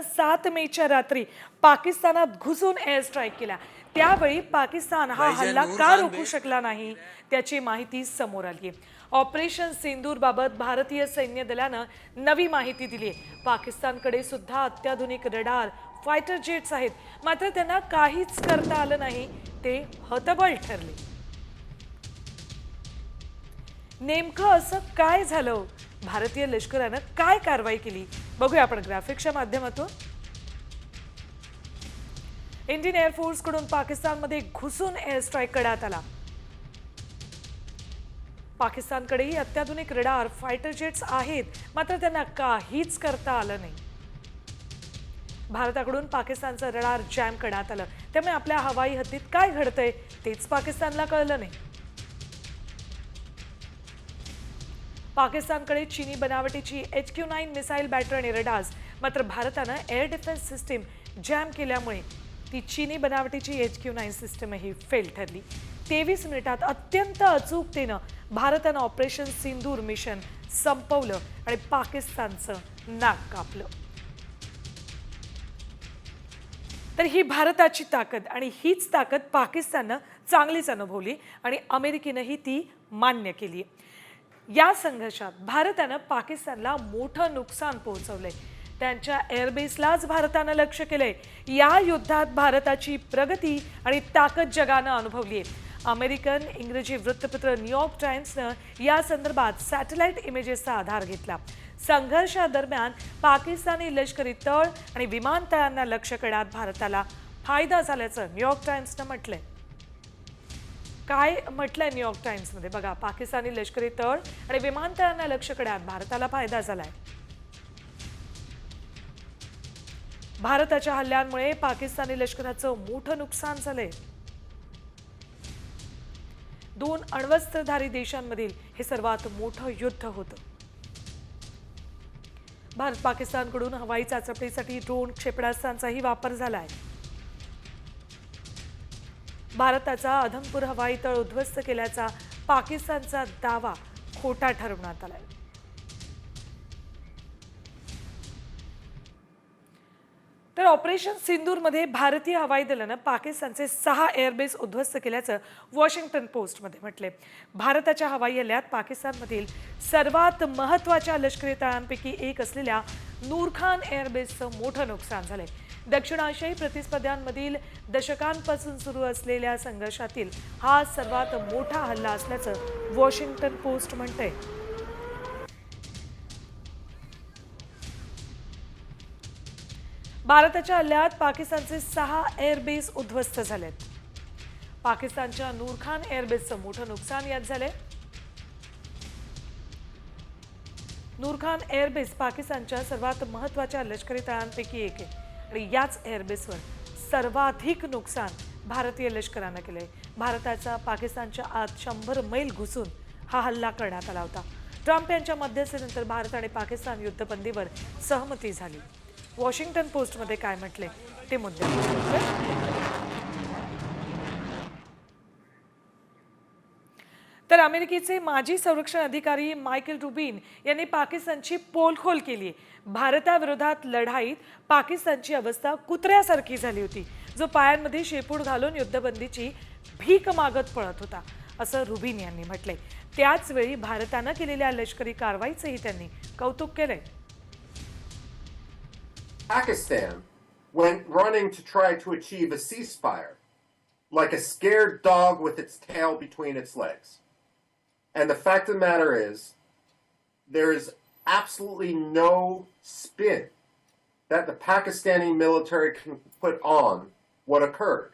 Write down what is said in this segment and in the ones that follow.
भारतानं सात मेच्या रात्री पाकिस्तानात घुसून एअर स्ट्राईक केला. त्यावेळी पाकिस्तान हा हल्ला का रोखू शकला नाही त्याची माहिती समोर आली आहे. ऑपरेशन सिंदूर बाबत भारतीय सैन्य दलानं नवी माहिती दिली आहे. पाकिस्तानकडे सुद्धा अत्याधुनिक रडार फायटर जेट्स आहेत. मात्र त्यांना काहीच करता आलं नाही ते हतबल ठरले. नेमकं असं काय झालं? भारतीय लष्करानं काय कारवाई केली? बघूया आपण ग्राफिक्सच्या माध्यमातून. इंडियन एअरफोर्सकडून पाकिस्तानमध्ये घुसून एअर स्ट्राईक करण्यात आला. पाकिस्तानकडेही अत्याधुनिक रडार फायटर जेट्स आहेत मात्र त्यांना काहीच करता आलं नाही. भारताकडून पाकिस्तानचं रडार जॅम करण्यात आलं. त्यामुळे आपल्या हवाई हद्दीत काय घडतंय तेच पाकिस्तानला कळलं नाही. पाकिस्तानकडे चीनी बनावटीची H Q nine missile battery आणि रडार्स मात्र भारतानं एअर डिफेन्स सिस्टीम जॅम केल्यामुळे ती चीनी बनावटीची एच क्यू नाईन सिस्टीमही फेल ठरली. तेवीस मिनिटात अत्यंत अचूकतेनं भारतानं ऑपरेशन सिंदूर मिशन संपवलं आणि पाकिस्तानचं नाक कापलं. तर ही भारताची ताकद आणि हीच ताकद पाकिस्ताननं चांगलीच अनुभवली आणि अमेरिकेनंही ती मान्य केली या संघर्षात भारतानं पाकिस्तानला मोठं नुकसान पोहोचवलंय. त्यांच्या एअरबेसलाच भारतानं लक्ष केलंय. या युद्धात भारताची प्रगती आणि ताकद जगानं अनुभवली आहे. अमेरिकन इंग्रजी वृत्तपत्र न्यूयॉर्क टाइम्सनं या संदर्भात सॅटेलाइट इमेजेसचा आधार घेतला. संघर्षादरम्यान पाकिस्तानी लष्करी तळ आणि विमानतळांना लक्ष करण्यात भारताला फायदा झाल्याचं न्यूयॉर्क टाइम्सनं म्हटलंय. काय म्हटलंय न्यूयॉर्क टाइम्समध्ये? बघा पाकिस्तानी लष्करी तळ आणि विमानतळांना लक्ष करण्यात भारताला फायदा झालाय. भारताच्या हल्ल्यांमुळे पाकिस्तानी लष्कराचं मोठं नुकसान झालंय. दोन अण्वस्त्रधारी देशांमधील हे सर्वात मोठं युद्ध होतं. भारत पाकिस्तानकडून हवाई चाचपणीसाठी ड्रोन क्षेपणास्त्रांचाही वापर झाला आहे भारताचा अधमपूर हवाई तळ उद्ध्वस्त केल्याचा पाकिस्तानचा दावा खोटा ठरवण्यात आला आहे तर ऑपरेशन सिंदूरमध्ये भारतीय हवाई दलानं पाकिस्तानचे सहा एअरबेस उद्ध्वस्त केल्याचं वॉशिंग्टन पोस्टमध्ये म्हटले. भारताच्या हवाई हल्ल्यात पाकिस्तानमधील सर्वात महत्त्वाच्या लष्करी तळांपैकी एक असलेल्या नूरखान एअरबेसचं मोठं नुकसान झालंय. दक्षिण आशियाई प्रतिस्पर्ध्यांमधील दशकांपासून सुरू असलेल्या संघर्षातील हा सर्वात मोठा हल्ला असल्याचं वॉशिंग्टन पोस्ट म्हणतंय. भारताच्या हल्ल्यात पाकिस्तानचे सहा एअरबेस उद्ध्वस्त झालेत. पाकिस्तानच्या नूरखान एअरबेसचं मोठं नुकसान यात झालंय. नूरखान एअरबेस पाकिस्तानच्या सर्वात महत्त्वाच्या लष्करी तळांपैकी एक आहे. आणि याच एअरबेसवर सर्वाधिक नुकसान भारतीय लष्करानं केलंय. भारताचा पाकिस्तानच्या आत शंभर मैल घुसून हा हल्ला करण्यात आला होता. ट्रम्प यांच्या मध्यस्थीनंतर भारत आणि पाकिस्तान युद्धबंदीवर सहमती झाली. वॉशिंग्टन पोस्टमध्ये काय म्हटले ते मुद्दे तर अमेरिकेचे माजी संरक्षण अधिकारी मायकेल रुबीन यांनी पाकिस्तानची पोलखोल केली भारताविरोधात लढाईत पाकिस्तानची अवस्था कुत्र्यासारखी झाली होती. जो पायांमध्ये शेपूड घालून युद्धबंदीची भीक मागत पळत होता असं रुबीन यांनी म्हटले त्याच वेळी भारतानं केलेल्या लष्करी कारवाईचंही त्यांनी कौतुक केलंय. Pakistan went running to try to achieve a ceasefire, like a scared dog with its tail between its legs. And the fact of the matter is, there is absolutely no spin that the Pakistani military can put on what occurred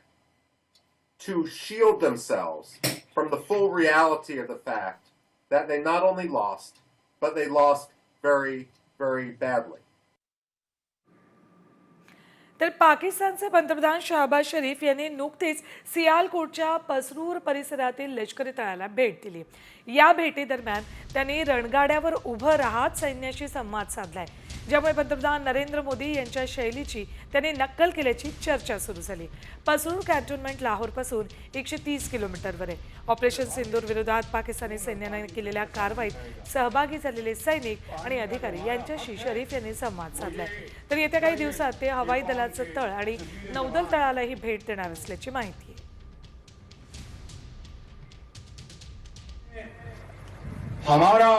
to shield themselves from the full reality of the fact that they not only lost, but they lost very, very badly. तर पाकिस्तानचे पंतप्रधान शहबाज शरीफ यांनी नुकतीच सियालकोटच्या पसरूर परिसरातील लष्करी तळाला भेट दिली. या भेटीदरम्यान त्यांनी रणगाड्यावर उभं राहत सैन्याशी संवाद साधलाय. ज्यामुळे पंतप्रधान नरेंद्र मोदी यांच्या शैलीची त्यांनी नक्कल केल्याची चर्चा सुरू झाली. पसरूर कॅन्टोन्मेंट लाहोरपासून एकशे तीस किलोमीटरवर आहे. ऑपरेशन सिंदूर विरोधात पाकिस्तानी सैन्याने केलेल्या कारवाईत सहभागी झालेले सैनिक आणि अधिकारी यांच्याशी शरीफ यांनी संवाद साधलाय. तर येत्या काही दिवसात ते हवाई दलाचं तळ आणि नौदल तळालाही भेट देणार असल्याची माहिती आहे. हमारा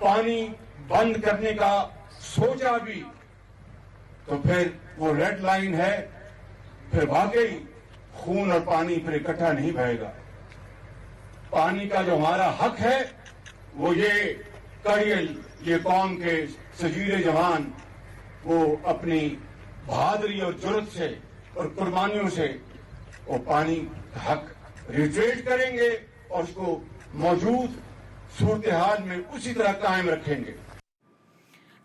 पानी बंद करने का सोचा भी तो फिर वो रेड लाइन है, फिर वाकई खून और पानी फिर इकट्ठा नहीं बहेगा पानी का जो हमारा हक है, वो ये कड़ियल ये कौम के सजीरे जवान, वो अपनी बहादुरी और जुर्रत से और कुर्बानियों से वो पानी का हक रिट्रेट करेंगे और उसको मौजूद सूरत हाल में उसी तरह कायम रखेंगे।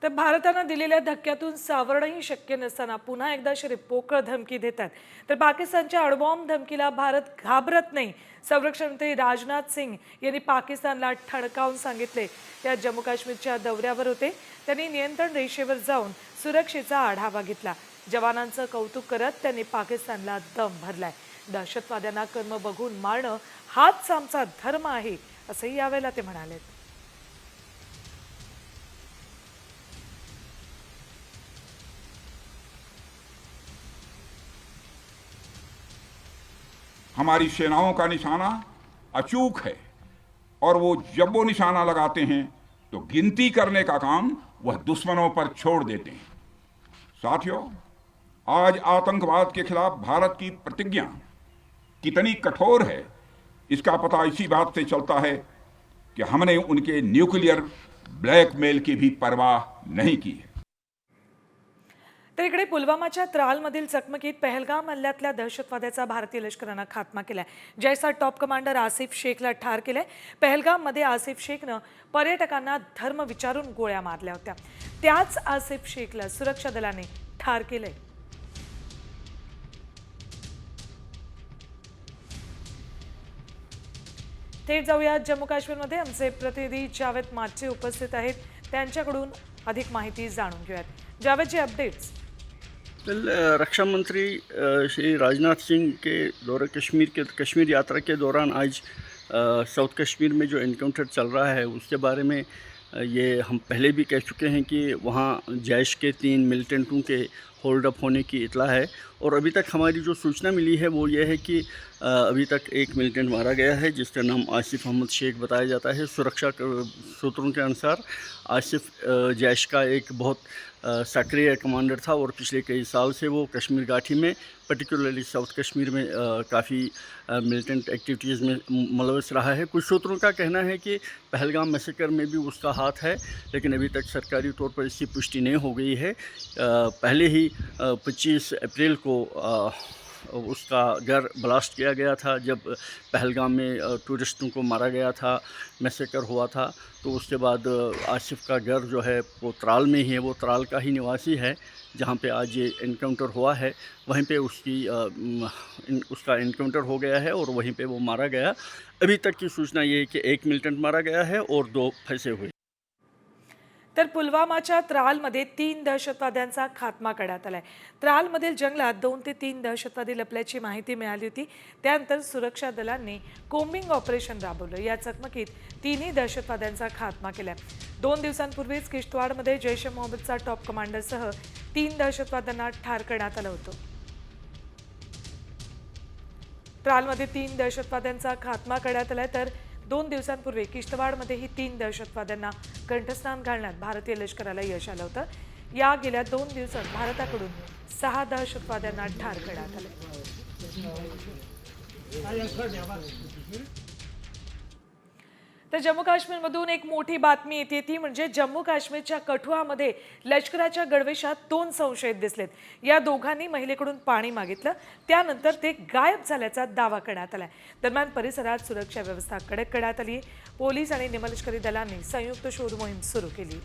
तर भारतानं दिलेल्या धक्क्यातून सावरणंही शक्य नसताना पुन्हा एकदा श्री पोकळ धमकी देतात. तर पाकिस्तानच्या अडबॉम्ब धमकीला भारत घाबरत नाही. संरक्षण मंत्री राजनाथ सिंग यांनी पाकिस्तानला ठणकावून सांगितले. त्या जम्मू काश्मीरच्या दौऱ्यावर होते. त्यांनी नियंत्रण रेषेवर जाऊन सुरक्षेचा आढावा घेतला. जवानांचं कौतुक करत त्यांनी पाकिस्तानला दम भरलाय. दहशतवाद्यांना कर्म बघून मारणं हाच आमचा धर्म आहे असंही यावेळेला ते म्हणाले हमारी सेनाओं का निशाना अचूक है और वो जब वो निशाना लगाते हैं तो गिनती करने का काम वह दुश्मनों पर छोड़ देते हैं। साथियों, आज आतंकवाद के खिलाफ भारत की प्रतिज्ञा कितनी कठोर है, इसका पता इसी बात से चलता है कि हमने उनके न्यूक्लियर ब्लैकमेल की भी परवाह नहीं की है। तर इकडे पुलवामाच्या त्रालमधील चकमकीत पहलगाम हल्ल्यातल्या दहशतवाद्याचा भारतीय लष्करानं खात्मा केलाय. जयसा टॉप कमांडर आसिफ शेखला ठार केलंय. पहलगाममध्ये आसिफ शेखनं पर्यटकांना धर्म विचारून गोळ्या मारल्या होत्या. त्याच आसिफ शेखला सुरक्षा दलाने ठार केलंय. थेट जाऊयात जम्मू काश्मीरमध्ये. आमचे प्रतिनिधी जावेद माचे उपस्थित आहेत. त्यांच्याकडून अधिक माहिती जाणून घेऊयात. जावेदचे अपडेट्स कल रक्षा मंत्री श्री राजनाथ सिंह के दौरे, कश्मीर के, कश्मीर यात्रा के दौरान आज साउथ कश्मीर में जो इनकाउंटर चल रहा है, उसके बारे में ये हम पहले भी कह चुके हैं कि वहाँ जैश के तीन मिलिटेंटों के होल्ड अप होने की इतला है। और अभी तक हमारी जो सूचना मिली है वो ये है कि अभी तक एक मिलिटेंट मारा गया है जिसका नाम आसिफ अहमद शेख बताया जाता है। सुरक्षा सूत्रों के अनुसार आसिफ जैश का एक बहुत सक्रिय कमांडर था और पिछले कई साल से वो कश्मीर घाटी में पर्टिकुलरली साउथ कश्मीर में काफ़ी मिलिटेंट एक्टिविटीज़ में मुलविस रहा है। कुछ सूत्रों का कहना है कि पहलगाम मैसेकर में भी उसका हाथ है लेकिन अभी तक सरकारी तौर पर इसकी पुष्टि नहीं हो गई है। अ, पहले ही पच्चीस अप्रैल को उसका घर ब्लास्ट किया गया था। जब पहलगाम में टूरिस्टों को मारा गया था मैसेकर हुआ था तो उसके बाद आसिफ का घर जो है वो त्राल में ही है। वो त्राल का ही निवासी है जहाँ पे आज ये इनकाउंटर हुआ है। वहीं पे उसकी म, इन, उसका इनकाउंटर हो गया है और वहीं पे वो मारा गया। अभी तक की सूचना ये है कि एक मिलिटेंट मारा गया है और दो फंसे हुए तर पुलवामाच्या त्रालमध्ये तीन दहशतवाद्यांचा खात्मा करण्यात आहे त्रालमधील जंगलात दोन ते तीन दहशतवादी लपल्याची माहिती मिळाली होती. त्यानंतर सुरक्षा दलांनी कोम्बिंग ऑपरेशन राबवलं. या चकमकीत तिन्ही दहशतवाद्यांचा खात्मा केला दोन दिवसांपूर्वीच किश्तवाडमध्ये जैश ए मोहम्मदचा टॉप कमांडरसह तीन दहशतवाद्यांना ठार करण्यात आलं होतं. त्रालमध्ये तीन दहशतवाद्यांचा खात्मा करण्यात आलाय. तर दोन दिवसांपूर्वी किश्तवाडमध्येही तीन दहशतवाद्यांना कंठस्नान घालण्यात भारतीय लष्कराला यश आलं होतं. या गेल्या दोन दिवसात भारताकडून सहा दहशतवाद्यांना ठार करण्यात आले. तर जम्मू काश्मीरमधून एक मोठी बातमी येते ती म्हणजे जम्मू काश्मीरच्या कठुआमध्ये लष्कराच्या गडवेशात दोन संशयित दिसलेत. या दोघांनी महिलेकडून पाणी मागितलं त्यानंतर ते गायब झाल्याचा दावा करण्यात आला दरम्यान परिसरात सुरक्षा व्यवस्था कडक करण्यात आली पोलीस आणि निमलष्करी दलांनी संयुक्त शोध मोहीम सुरू केली.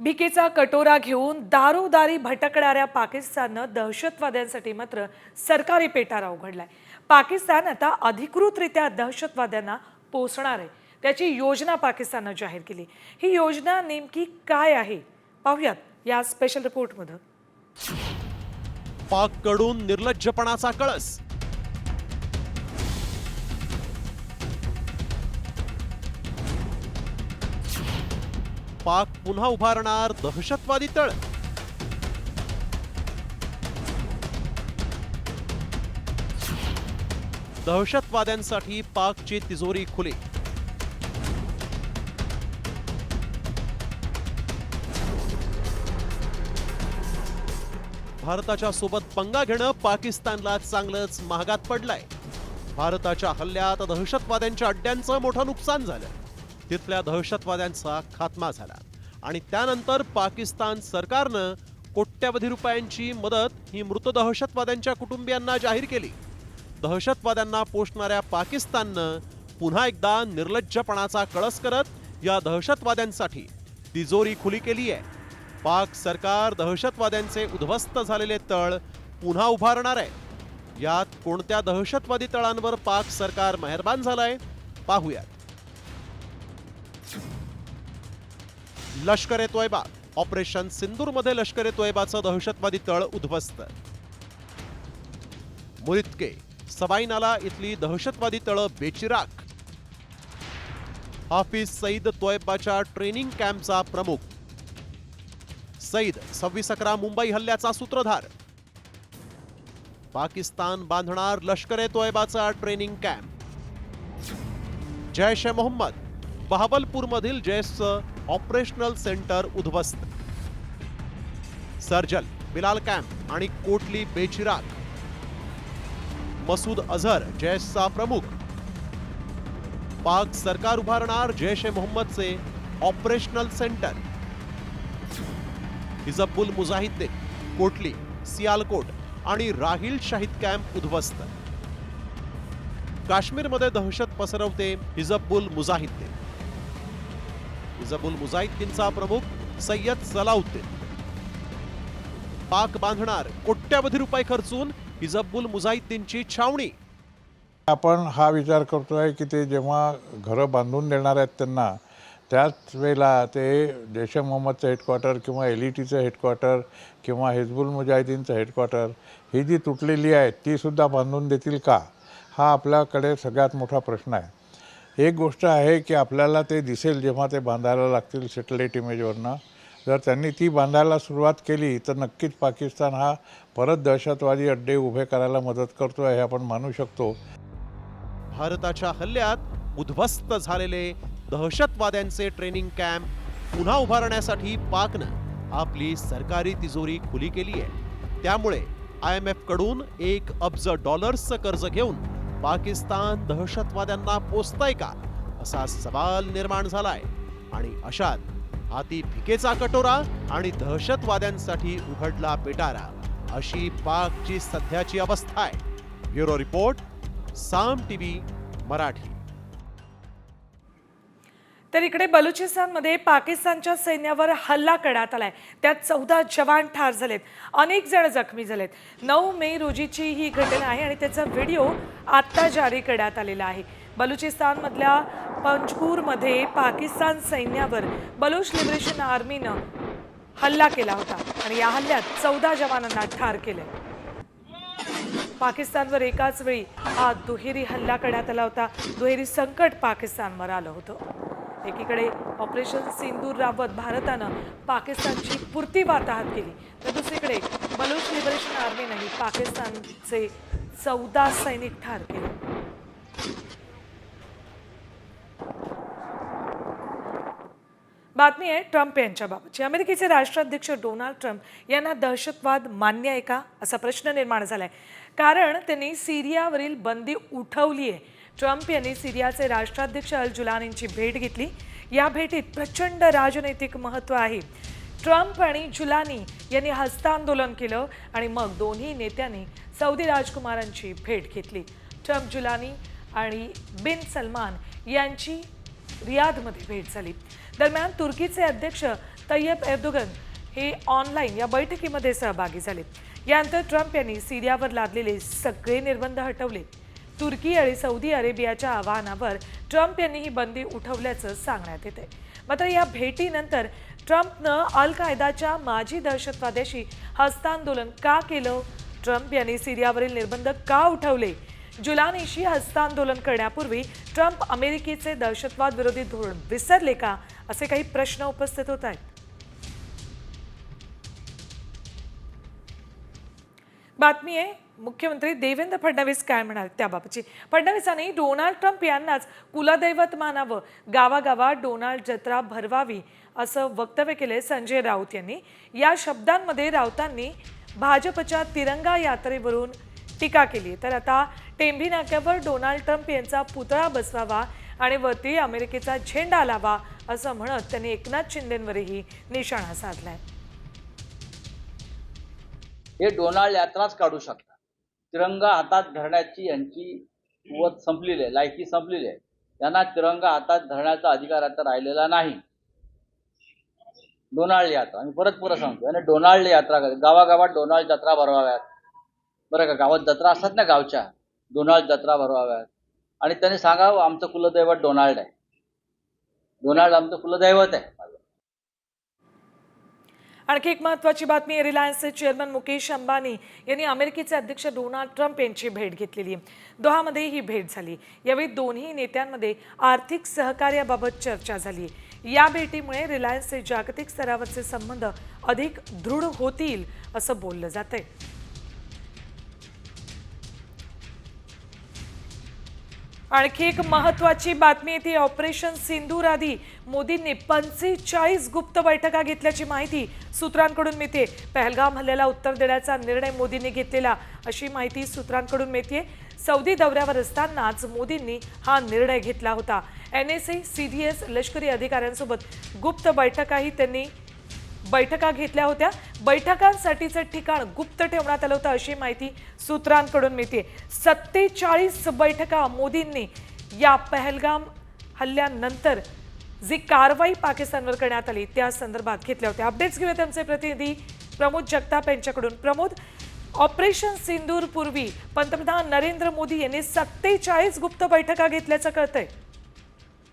भिकेचा कटोरा घेऊन दारोदारी भटकणाऱ्या पाकिस्ताननं दहशतवाद्यांसाठी मात्र सरकारी पेटारा उघडलाय. पाकिस्तान आता अधिकृतरित्या दहशतवाद्यांना पोचणार आहे. त्याची योजना पाकिस्ताननं जाहीर केली. ही योजना नेमकी काय आहे? पाहूयात या स्पेशल रिपोर्टमध्ये पाककडून निर्लज्जपणाचा कळस. पाक पुन्हा उभारणार दहशतवादी तळ. दहशतवाद्यांसाठी पाकची तिजोरी खुली. भारताच्या सोबत पंगा घेणं पाकिस्तानला चांगलंच महागात पडलंय. भारताच्या हल्ल्यात दहशतवाद्यांच्या अड्ड्यांचं मोठं नुकसान झालं. तिथल्या दहशतवाद्यांचा खात्मा झाला. आणि त्यानंतर पाकिस्तान सरकारनं कोट्यवधी रुपयांची मदत ही मृत दहशतवाद्यांच्या कुटुंबियांना जाहीर केली. दहशतवाद्यांना पोषणाऱ्या पाकिस्ताननं पुन्हा एकदा निर्लज्जपणाचा कळस करत या दहशतवाद्यांसाठी तिजोरी खुली केली आहे. पाक सरकार दहशतवाद्यांचे उद्ध्वस्त झालेले तळ पुन्हा उभारणार आहे. यात कोणत्या दहशतवादी तळांवर पाक सरकार मेहरबान झालंय पाहूयात. लष्कर ए तोयबा. ऑपरेशन सिंदूरमध्ये लष्कर ए तोयबाचं दहशतवादी तळ उद्ध्वस्त. मुरितके सवाईनाला इथली दहशतवादी तळं बेचिराख. हाफिज सईद तोयबाच्या ट्रेनिंग कॅम्पचा प्रमुख. सईद सव्वीस अकरा मुंबई हल्ल्याचा सूत्रधार. पाकिस्तान बांधणार लष्कर ए तोयबाचा ट्रेनिंग कॅम्प. जैश ए मोहम्मद बहाबलपूरमधील जैशचं ऑपरेशनल सेंटर उद्ध्वस्त. सर्जल बिलाल कॅम्प आणि कोटली बेचिराग. मसूद अझहर जैशचा प्रमुख. पाक सरकार उभारणार जैश ए मोहम्मदचे ऑपरेशनल सेंटर. हिजबुल मुजाहिद्दीन कोटली सियालकोट आणि राहिल शाहिद कॅम्प उद्ध्वस्त. काश्मीरमध्ये दहशत पसरवते हिजबुल मुजाहिद्दीन इजबुल मुजाहिद्दीनचा प्रमुख सय्यद सलाउद्दीन. पाक बांधणार कोट्यावधी रुपये खर्चून हिजबुल मुजाहिद्दीनची छावणी. आपण हा विचार करतोय की ते जेव्हा घरं बांधून देणार आहेत त्यांना त्याच वेळेला ते जैश मोहम्मदचं हेडक्वार्टर किंवा एल ई टीचं हेडक्वार्टर किंवा हिजबुल मुजाहिदीनचं हेडक्वार्टर ही जी तुटलेली आहेत तीसुद्धा बांधून देतील का? हा आपल्याकडे सगळ्यात मोठा प्रश्न आहे. एक गोष्ट आहे की आपल्याला ते दिसेल जेव्हा ते बांधायला लागतील सॅटेलाईट इमेजवरनं जर त्यांनी ती बांधायला सुरुवात केली तर नक्कीच पाकिस्तान हा परत दहशतवादी अड्डे उभे करायला मदत करतो आहे हे आपण मानू शकतो. भारताच्या हल्ल्यात उद्ध्वस्त झालेले दहशतवाद्यांचे ट्रेनिंग कॅम्प पुन्हा उभारण्यासाठी पाकनं आपली सरकारी तिजोरी खुली केली आहे त्यामुळे आय एम एफकडून एक अब्ज डॉलर्सचं कर्ज घेऊन पाकिस्तान दहशतवाद्यांना पोचतंय का? असा सवाल निर्माण झालाय. आणि अशात हाती भिकेचा कटोरा आणि दहशतवाद्यांसाठी उघडला पिटारा अशी पाकची सध्याची अवस्था आहे. Bureau report Saam TV Marathi. तर इकडे बलुचिस्तानमध्ये पाकिस्तानच्या सैन्यावर हल्ला करण्यात आलाय. त्यात चौदा जवान ठार झालेत. अनेक जण जखमी झालेत. नऊ मे रोजीची ही घटना आहे आणि त्याचा व्हिडिओ आत्ता जारी करण्यात आलेला आहे. बलुचिस्तानमधल्या पंचपूरमध्ये पाकिस्तान सैन्यावर बलुच लिबरेशन आर्मीनं हल्ला केला होता आणि या हल्ल्यात चौदा जवानांना ठार केले पाकिस्तानवर एकाच वेळी हा दुहेरी हल्ला करण्यात आला होता. दुहेरी संकट पाकिस्तानवर आलं होतं. एकीकडे ऑपरेशन सिंदूर राबवत भारतानं पाकिस्तानची पुरती वाताहत केली तर दुसरीकडे बलूच लिबरेशन आर्मीनंही पाकिस्तानचे चौदा सैनिक ठार केले. बातमी आहे ट्रम्प यांच्याबाबतची. अमेरिकेचे राष्ट्राध्यक्ष डोनाल्ड ट्रम्प यांना दहशतवाद मान्य आहे का? असा प्रश्न निर्माण झालाय. कारण त्यांनी सिरियावरील बंदी उठवली आहे ट्रम्प यांनी सिरियाचे राष्ट्राध्यक्ष अल जुलानींची भेट घेतली. या भेटीत प्रचंड राजनैतिक महत्त्व आहे. ट्रम्प आणि जुलानी यांनी हस्तांदोलन केलं आणि मग दोन्ही नेत्यांनी सौदी राजकुमारांची भेट घेतली. ट्रम्प जुलानी आणि बिन सलमान यांची रियादमध्ये भेट झाली. दरम्यान तुर्कीचे अध्यक्ष तय्यब एर्दोगन हे ऑनलाईन या बैठकीमध्ये सहभागी झाले. यानंतर ट्रम्प यांनी सिरियावर लादलेले सगळे निर्बंध हटवले. तुर्की आणि सौदी अरेबियाच्या आवाहनावर ट्रम्प यांनी ही बंदी उठवल्याचं सांगण्यात येते मात्र या भेटीनंतर ट्रम्पनं अल कायदाच्या माजी दहशतवाद्याशी हस्तांदोलन का केलं? ट्रम्प यांनी सिरियावरील निर्बंध का उठवले? जुलानीशी हस्तांदोलन करण्यापूर्वी ट्रम्प अमेरिकेचे दहशतवाद विरोधी धोरण विसरले का? असे काही प्रश्न उपस्थित होत आहेत. बातमी आहे मुख्यमंत्री देवेंद्र फडणवीस काय म्हणाले त्याबाबतची. फडणवीसांनी डोनाल्ड ट्रम्प यांनाच कुलदैवत मानावं गावागावात डोनाल्ड जत्रा भरवावी असं वक्तव्य केले संजय राऊत यांनी. या शब्दांमध्ये राऊतांनी भाजपच्या तिरंगा यात्रेवरून टीका केली. तर आता टेंभी नाक्यावर डोनाल्ड ट्रम्प यांचा पुतळा बसवावा आणि वरती अमेरिकेचा झेंडा लावा असं म्हणत त्यांनी एकनाथ शिंदेंवरही निशाणा साधला आहे हे डोनाल्ड यात्राच काढू शकतात. तिरंगा हातात धरण्याची यांची कुवत संपलेली आहे लायकी संपलेली आहे. त्यांना तिरंगा हातात धरण्याचा अधिकार आता राहिलेला नाही. डोनाल्ड यात्रा मी परत परत सांगतो. आणि डोनाल्ड यात्रा गावागावात डोनाल्ड जत्रा भरवाव्यात. बरं का गावात जत्रा असतात ना गावच्या. डोनाल्ड जत्रा भरवाव्यात. आणि त्यांनी सांगावं आमचं कुलदैवत डोनाल्ड आहे. डोनाल्ड आमचं कुलदैवत आहे. आणखी एक महत्त्वाची बातमी आहे रिलायन्सचे चेअरमन मुकेश अंबानी यांनी अमेरिकेचे अध्यक्ष डोनाल्ड ट्रम्प यांची भेट घेतलेली आहे. दोहामध्ये ही भेट झाली. यावेळी दोन्ही नेत्यांमध्ये आर्थिक सहकार्याबाबत चर्चा झाली या भेटीमुळे रिलायन्सचे जागतिक स्तरावरचे संबंध अधिक दृढ होतील असं बोललं जात आणखी एक महत्त्वाची बातमी येते ऑपरेशन सिंदूर आधी मोदींनी पंचेचाळीस गुप्त बैठका घेतल्याची माहिती सूत्रांकडून मिळते. पहलगाम हल्ल्याला उत्तर देण्याचा निर्णय मोदींनी घेतलेला अशी माहिती सूत्रांकडून मिळते सौदी दौऱ्यावर असतानाच मोदींनी हा निर्णय घेतला होता. N S A C D S लष्करी अधिकाऱ्यांसोबत गुप्त बैठकाही त्यांनी बैठका घेतल्या होत्या. बैठकांसाठीचं ठिकाण गुप्त ठेवण्यात आलं होतं अशी माहिती सूत्रांकडून मिळते सत्तेचाळीस बैठका मोदींनी या पहलगाम हल्ल्यानंतर जी कारवाई पाकिस्तानवर करण्यात आली त्या संदर्भात घेतल्या होत्या. अपडेट्स घेऊयात आमचे प्रतिनिधी प्रमोद जगताप यांच्याकडून. प्रमोद ऑपरेशन सिंदूर पूर्वी पंतप्रधान नरेंद्र मोदी यांनी सत्तेचाळीस गुप्त बैठका घेतल्याचं कळतंय.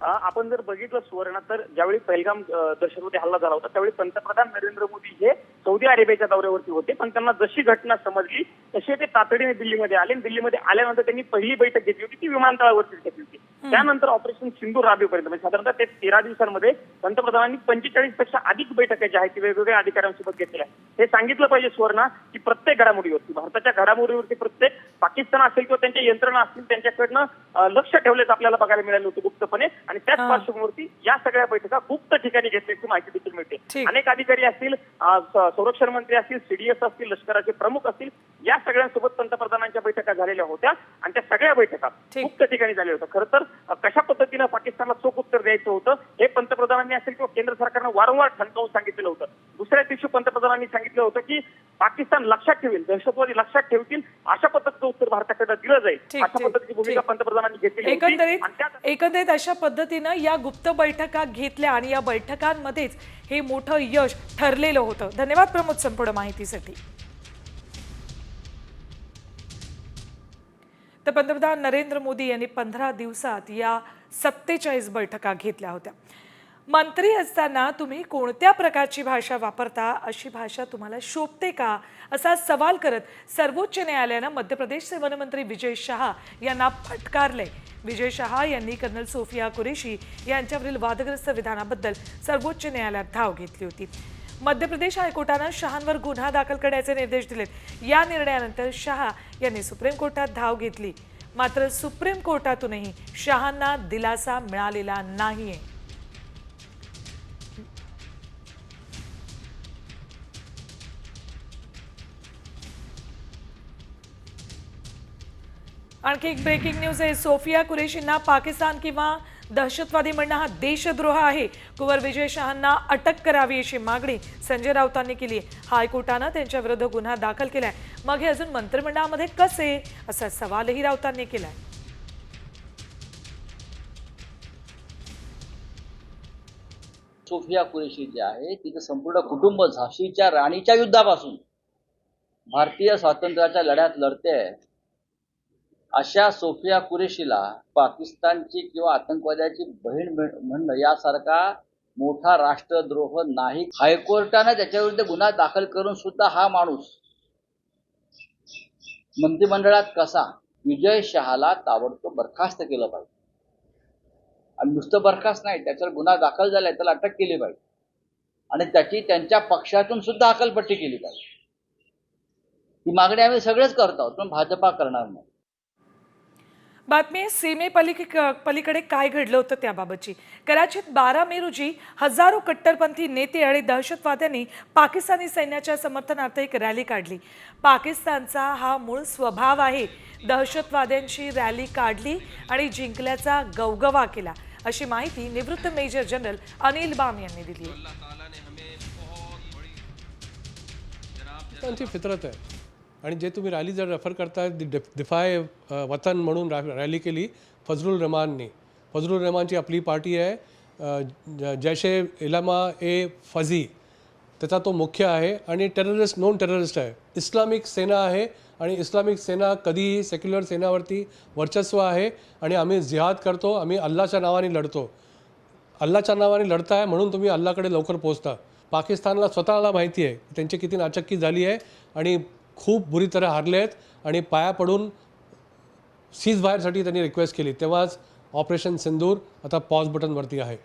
आपण जर बघितलं सुवर्ण तर ज्यावेळी पहिलगाम दहशतवादी हल्ला झाला होता त्यावेळी पंतप्रधान नरेंद्र मोदी हे सौदी अरेबियाच्या दौऱ्यावरती होते. पण त्यांना जशी घटना समजली तसे ते तातडीने दिल्लीमध्ये आले आणि दिल्लीमध्ये आल्यानंतर त्यांनी पहिली बैठक घेतली होती ती विमानतळावरतीच घेतली होती. त्यानंतर ऑपरेशन सिंधू राबेपर्यंत म्हणजे साधारणतः ते तेरा दिवसांमध्ये पंतप्रधानांनी पंचेचाळीसपेक्षा अधिक बैठका ज्या आहेत ती वेगवेगळ्या अधिकाऱ्यांसोबत घेतल्या हे सांगितलं पाहिजे सुवर्ण की प्रत्येक घडामोडीवरती भारताच्या घडामोडीवरती प्रत्येक पाकिस्तान असेल किंवा त्यांच्या यंत्रणा असतील त्यांच्याकडनं लक्ष ठेवल्याचं आपल्याला बघायला मिळालं होतं गुप्तपणे. आणि त्याच. पार्श्वभूमीवरती या सगळ्या बैठका गुप्त ठिकाणी घेतल्याची माहिती देखील मिळते. अनेक अधिकारी असतील संरक्षण मंत्री असतील सीडीएस असतील लष्कराचे प्रमुख असतील या सगळ्यांसोबत पंतप्रधानांच्या बैठका झालेल्या होत्या आणि त्या सगळ्या बैठका ठीक. गुप्त ठिकाणी झाल्या होत्या खरं तर कशा पद्धतीनं पाकिस्तानला चोख उत्तर द्यायचं होतं हे पंतप्रधानांनी असेल किंवा केंद्र सरकारनं वारंवार ठणकावून सांगितलेलं होतं दुसऱ्या दिवशी पंतप्रधानांनी सांगितलं होतं की पाकिस्तान लक्षात ठेवेल दहशतवादी लक्षात ठेवतील अशा पद्धतीचं उत्तर भारताकडे दिलं जाईल अशा पद्धतीची भूमिका. पंतप्रधानांनी घेतलेली होती एकंदरीत अशा पद्धतीनं या गुप्त बैठका घेतल्या आणि या बैठकांमध्येच हे मोठं यश ठरलेलं होतं. धन्यवाद प्रमोद संपूर्ण माहितीसाठी. तर पंतप्रधान नरेंद्र मोदी यांनी पंधरा दिवसात या सत्तेचाळीस बैठका घेतल्या होत्या. मंत्री असताना तुम्ही कोणत्या प्रकारची भाषा वापरता? अशी भाषा तुम्हाला शोभते का? असा सवाल करत सर्वोच्च न्यायालयानं मध्य प्रदेशचे वनमंत्री विजय शहा यांना फटकारले. विजय शहा यांनी कर्नल सोफिया कुरेशी यांच्यावरील वादग्रस्त विधानाबद्दल सर्वोच्च न्यायालयात धाव घेतली होती. मध्य प्रदेश हायकोर्टानं शहांवर गुन्हा दाखल करण्याचे निर्देश दिलेत. या निर्णयानंतर शहा यांनी सुप्रीम कोर्टात धाव घेतली. मात्र सुप्रीम कोर्टातूनही शहांना दिलासा मिळालेला नाहीये. आणखी एक ब्रेकिंग न्यूज आहे. सोफिया कुरेशींना पाकिस्तान किंवा दहशतवादी म्हणणं हा देशद्रोह आहे. कुंवर विजय शहांना अटक करावी अशी मागणी संजय राऊतांनी केली हायकोर्टानं त्यांच्याविरुद्ध गुन्हा दाखल केलाय. मग हे अजून मंत्रिमंडळामध्ये कसे? असा सवालही राऊतांनी केलाय. सोफिया कुरेशी जी आहे तिचं संपूर्ण कुटुंब झाशीच्या राणीच्या युद्धापासून भारतीय स्वातंत्र्याच्या लढ्यात लढते अशा सोफिया कुरेशीला पाकिस्तानची किंवा आतंकवाद्याची बहीण म्हणणं यासारखा मोठा राष्ट्रद्रोह नाही. हायकोर्टानं त्याच्याविरुद्ध गुन्हा दाखल करून सुद्धा हा माणूस मंत्रिमंडळात कसा विजय शहाला ताबडतोब बरखास्त केलं पाहिजे. आणि नुसतं बरखास्त नाही त्याच्यावर गुन्हा दाखल झालाय त्याला अटक केली पाहिजे. आणि त्याची त्यांच्या पक्षातून सुद्धा अकलपट्टी केली पाहिजे. ही मागणी आम्ही सगळेच करतो आहोत पण भाजपा करणार नाही. बातमी आहे सीमेपलिके पलीकडे काय घडलं होतं त्याबाबतची. कराचीत बारा मे रोजी हजारो कट्टरपंथी नेते आणि दहशतवाद्यांनी पाकिस्तानी सैन्याच्या समर्थनार्थ एक रॅली काढली. पाकिस्तानचा हा मूळ स्वभाव आहे. दहशतवाद्यांची रॅली काढली आणि जिंकल्याचा गवगवा केला. अशी माहिती निवृत्त मेजर जनरल अनिल बाम यांनी दिली त्यांची फितरत आहे आणि जे तुम्ही रॅली जर रेफर करताय दिफाय वतन म्हणून रॅली केली फजलुल रहमाननी. फजलुल रहमानची आपली पार्टी आहे जैशे ज- इलामा ए फझी त्याचा तो मुख्य आहे आणि टेररिस्ट नॉन टेररिस्ट आहे. इस्लामिक सेना आहे आणि इस्लामिक सेना कधीही सेक्युलर सेनावरती वर्चस्व आहे आणि आम्ही जिहाद करतो आम्ही अल्लाच्या नावाने लढतो. अल्लाच्या नावाने लढताय म्हणून तुम्ही अल्लाकडे लवकर पोहोचता. पाकिस्तानला स्वतःला माहिती आहे त्यांची किती नाचक्की झाली आहे आणि खूप बुरी तरह हारले आहेत आणि पाया पडून सीज बाहेरसाठी त्यांनी रिक्वेस्ट केली. तेव्हाच ऑपरेशन सिंदूर आता पॉज बटनवरती आहे.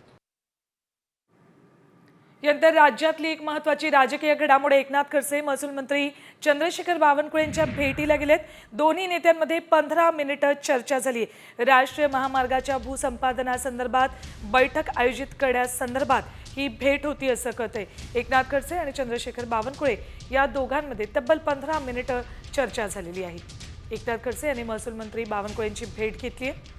यानंतर राज्यातली एक महत्त्वाची राजकीय घडामोड एकनाथ खडसे महसूल मंत्री चंद्रशेखर बावनकुळे यांच्या भेटीला गेलेत. दोन्ही नेत्यांमध्ये पंधरा मिनिटं चर्चा झाली. राष्ट्रीय महामार्गाच्या भूसंपादनासंदर्भात बैठक आयोजित करण्यासंदर्भात ही भेट होती असं कळतंय. एकनाथ खडसे आणि चंद्रशेखर बावनकुळे या दोघांमध्ये तब्बल पंधरा मिनिटं चर्चा झालेली आहे. एकनाथ खडसे यांनी महसूल मंत्री बावनकुळेंची भेट घेतली आहे.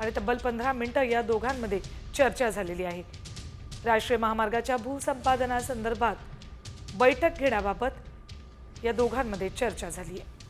आणि तब्बल पंधरा मिनिटं या दोघांमध्ये चर्चा झालेली आहे. राष्ट्रीय महामार्गाच्या भूसंपादनासंदर्भात बैठक घेण्याबाबत या दोघांमध्ये चर्चा झाली आहे.